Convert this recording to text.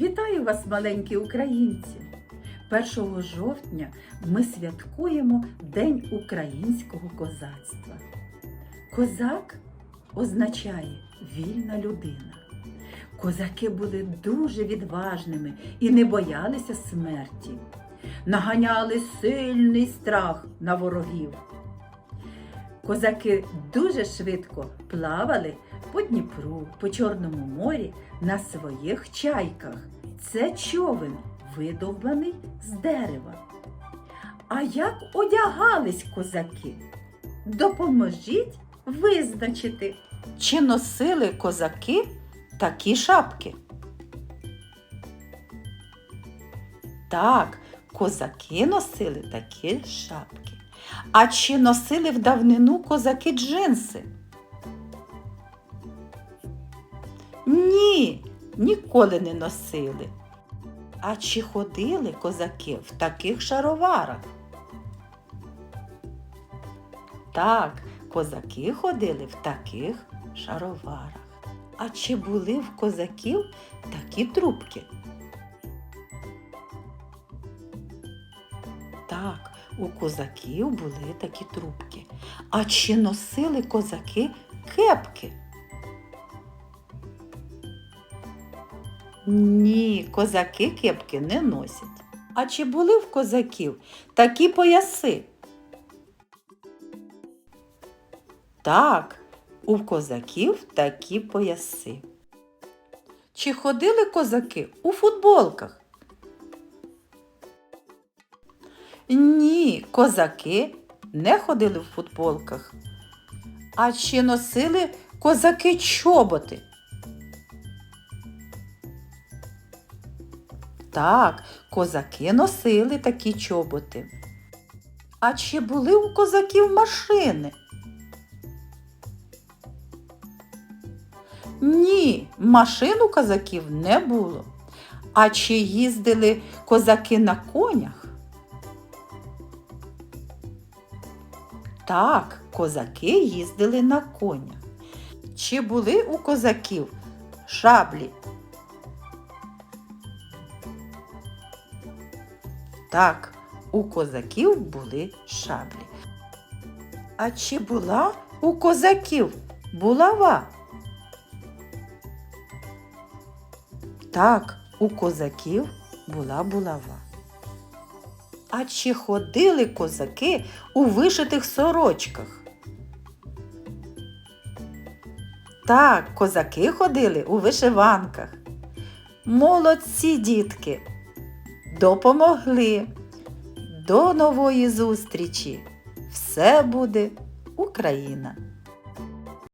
Вітаю вас, маленькі українці! 1 жовтня ми святкуємо День українського козацтва. Козак означає вільна людина. Козаки були дуже відважними і не боялися смерті, наганяли сильний страх на ворогів. Козаки дуже швидко плавали по Дніпру, по Чорному морі на своїх чайках. Це човен, видовбаний з дерева. А як одягались козаки? Допоможіть визначити, чи носили козаки такі шапки. Так, козаки носили такі шапки. А чи носили в давнину козаки джинси? Ні, ніколи не носили. А чи ходили козаки в таких шароварах? Так, козаки ходили в таких шароварах. А чи були в козаків такі трубки? У козаків були такі трубки. А чи носили козаки кепки? Ні, козаки кепки не носять. А чи були в козаків такі пояси? Так, у козаків такі пояси. Чи ходили козаки у футболках? Ні, козаки не ходили в футболках. А чи носили козаки чоботи? Так, козаки носили такі чоботи. А чи були у козаків машини? Ні, машин у козаків не було. А чи їздили козаки на конях? Так, козаки їздили на конях. Чи були у козаків шаблі? Так, у козаків були шаблі. А чи була у козаків булава? Так, у козаків була булава. А чи ходили козаки у вишитих сорочках? Так, козаки ходили у вишиванках. Молодці дітки! Допомогли. До нової зустрічі! Все буде Україна!